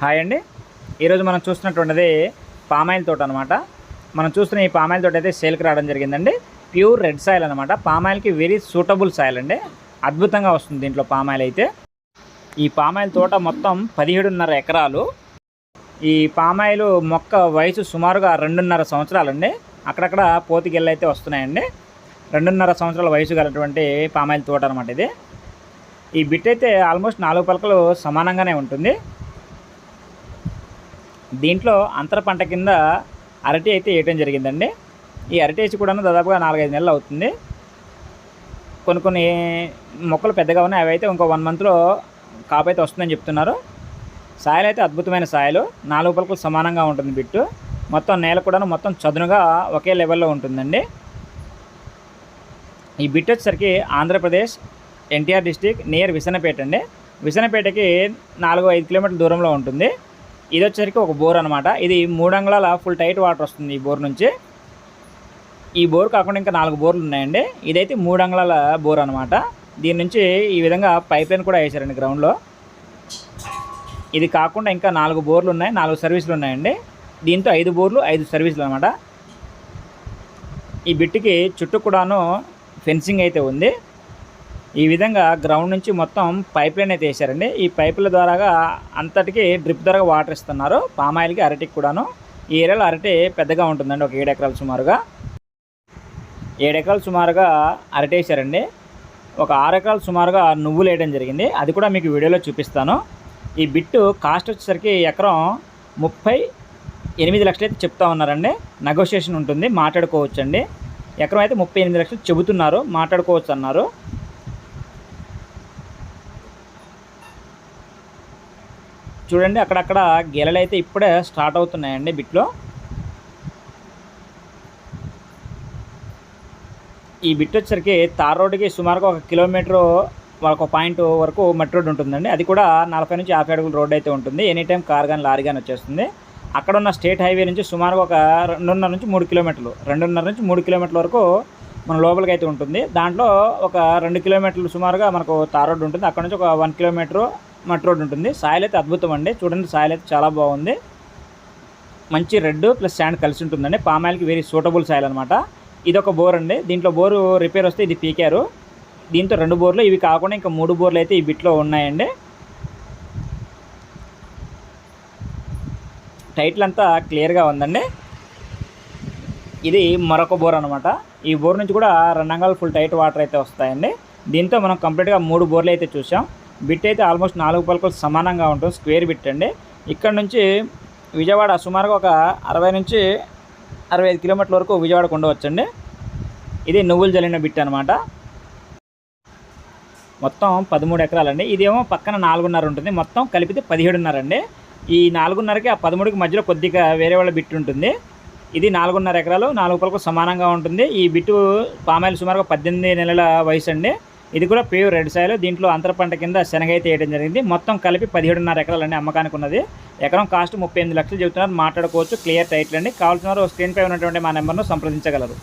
Hi అండి. ఈరోజు మనం చూస్తున్నటువంటిది పామాయిల్ తోట అనమాట మనం చూస్తున్న ఈ పామాయిల్ తోట అయితే సేల్కి రావడం జరిగిందండి. ప్యూర్ రెడ్ సాయిల్ అనమాట పామాయిల్కి వెరీ సూటబుల్ సాయిల్ అండి. అద్భుతంగా వస్తుంది దీంట్లో పామాయిల్ అయితే. ఈ పామాయిల్ తోట మొత్తం పదిహేడున్నర ఎకరాలు. ఈ పామాయిల్ మొక్క వయసు సుమారుగా రెండున్నర సంవత్సరాలండి. అక్కడక్కడ పోతికెళ్ళి అయితే వస్తున్నాయండి. రెండున్నర సంవత్సరాల వయసు గలటువంటి పామాయిల్ తోట అనమాట ఇది. ఈ బిట్ అయితే ఆల్మోస్ట్ నాలుగు పలకలు సమానంగానే ఉంటుంది. దీంట్లో అంతర పంట కింద అరటి అయితే వేయటం జరిగిందండి. ఈ అరటి వేసి కూడా దాదాపుగా నాలుగైదు నెలలు అవుతుంది. కొన్ని కొన్ని మొక్కలు పెద్దగా ఉన్నాయి. అవి అయితే ఇంకో వన్ మంత్లో కాపు అయితే వస్తుందని చెప్తున్నారు. సాయలు అయితే అద్భుతమైన సాయలు. నాలుగు పలకలు సమానంగా ఉంటుంది బిట్టు. మొత్తం నేల కూడా మొత్తం చదునుగా ఒకే లెవెల్లో ఉంటుందండి. ఈ బిట్ వచ్చేసరికి ఆంధ్రప్రదేశ్ ఎన్టీఆర్ డిస్టిక్ నియర్ విసనపేట అండి. విసనపేటకి నాలుగు ఐదు కిలోమీటర్ల దూరంలో ఉంటుంది. ఇది వచ్చేసరికి ఒక బోర్ అనమాట ఇది మూడు అంగుళాల ఫుల్ టైట్ వాటర్ వస్తుంది ఈ బోర్ నుంచి. ఈ బోర్ కాకుండా ఇంకా నాలుగు బోర్లు ఉన్నాయండి. ఇదైతే మూడు అంగుళాల బోర్ అనమాట దీని నుంచి ఈ విధంగా పైప్ లైన్ కూడా వేశారండి గ్రౌండ్లో ఇది కాకుండా ఇంకా నాలుగు బోర్లు ఉన్నాయి. నాలుగు సర్వీసులు ఉన్నాయండి. దీంతో ఐదు బోర్లు ఐదు సర్వీసులు అనమాట ఈ బిట్టుకి చుట్టూ కూడాను ఫెన్సింగ్ అయితే ఉంది. ఈ విధంగా గ్రౌండ్ నుంచి మొత్తం పైప్ లైన్ అయితే వేసారండి ఈ పైపుల ద్వారాగా అంతటికి డ్రిప్ ద్వారా వాటర్ ఇస్తున్నారు. పామాయిల్కి అరటికి కూడాను. ఈ ఏరియాలో అరటి పెద్దగా ఉంటుందండి ఒక ఏడు ఎకరాలు సుమారుగా. ఏడు ఎకరాలు సుమారుగా అరటి వేసారండి ఒక ఆరు ఎకరాలు సుమారుగా నువ్వులు వేయడం జరిగింది. అది కూడా మీకు వీడియోలో చూపిస్తాను. ఈ బిట్టు కాస్ట్ వచ్చేసరికి ఎకరం ముప్పై ఎనిమిది లక్షలు అయితే చెప్తా ఉన్నారండి. నెగోషియేషన్ ఉంటుంది మాట్లాడుకోవచ్చు అండి ఎకరం అయితే ముప్పై ఎనిమిది లక్షలు చెబుతున్నారు మాట్లాడుకోవచ్చు అన్నారు. చూడండి అక్కడక్కడ గెలలు అయితే ఇప్పుడే స్టార్ట్ అవుతున్నాయండి బిట్లో. ఈ బిట్ వచ్చరికి తార్ రోడ్డుకి సుమారుగా ఒక కిలోమీటర్ ఒక పాయింట్ వరకు మట్టి రోడ్డు ఉంటుందండి. అది కూడా నలభై నుంచి యాభై అడుగుల రోడ్డు అయితే ఉంటుంది. ఎనీ టైం కార్ కానీ లారీ కానీ వచ్చేస్తుంది. అక్కడ ఉన్న స్టేట్ హైవే నుంచి సుమారుగా ఒక రెండున్నర నుంచి మూడు కిలోమీటర్లు రెండున్నర నుంచి మూడు కిలోమీటర్ల వరకు మన లోపలికి అయితే ఉంటుంది. దాంట్లో ఒక రెండు కిలోమీటర్లు సుమారుగా మనకు తార్ రోడ్డు ఉంటుంది. అక్కడ నుంచి ఒక వన్ కిలోమీటర్ మట్టి రోడ్డు ఉంటుంది. సాయిల్ అయితే అద్భుతం అండి. చూడండి సాయిల్ అయితే చాలా బాగుంది. మంచి రెడ్ ప్లస్ శాండ్ కలిసి ఉంటుందండి. పామాయిల్కి వెరీ సూటబుల్ సాయిల్ అనమాట ఇది ఒక బోర్ అండి. దీంట్లో బోరు రిపేర్ వస్తే ఇది పీకారు. దీంతో రెండు బోర్లు ఇవి కాకుండా ఇంకా మూడు బోర్లు అయితే ఈ బిట్లో ఉన్నాయండి. టైటిల్ అంతా క్లియర్గా ఉందండి. ఇది మరొక బోర్ అనమాట ఈ బోర్ నుంచి కూడా రెండంగాలు ఫుల్ టైట్ వాటర్ అయితే వస్తాయండి. దీంతో మనం కంప్లీట్గా మూడు బోర్లు అయితే చూసాం బిట్ అయితే ఆల్మోస్ట్ నాలుగు పలకలు సమానంగా ఉంటుంది స్క్వేర్ బిట్ అండి. ఇక్కడ నుంచి విజయవాడ సుమారుగా ఒక అరవై నుంచి అరవై ఐదు కిలోమీటర్ల వరకు విజయవాడకు ఉండవచ్చండి. ఇది నువ్వులు జల్లిన బిట్ అనమాట మొత్తం పదమూడు ఎకరాలండి. ఇదేమో పక్కన నాలుగున్నర ఉంటుంది. మొత్తం కలిపితే పదిహేడున్నర అండి. ఈ నాలుగున్నరకి ఆ పదమూడుకి మధ్యలో కొద్దిగా వేరే వాళ్ళ బిట్ ఉంటుంది. ఇది నాలుగున్నర ఎకరాలు నాలుగు పలకు సమానంగా ఉంటుంది. ఈ బిట్టు పామాయిల్ సుమారుగా పద్దెనిమిది నెలల వయసు అండి ఇది కూడా ప్యూర్ రెడ్ సాయిల్. దీంట్లో అంతర పంట కింద శనగ అయితే వేయడం జరిగింది. మొత్తం కలిపి పదిహేడున్నర ఎకరాలండి అమ్మకానికి ఉన్నది ఎకరం కాస్ట్ ముప్పై ఎనిమిది లక్షలు చెబుతున్నారు. మాట్లాడుకోవచ్చు క్లియర్ టైటిల్ అండి. కావాల్సిన వారు స్క్రీన్పై ఉన్నటువంటి మా నెంబర్ను సంప్రదించగలరు.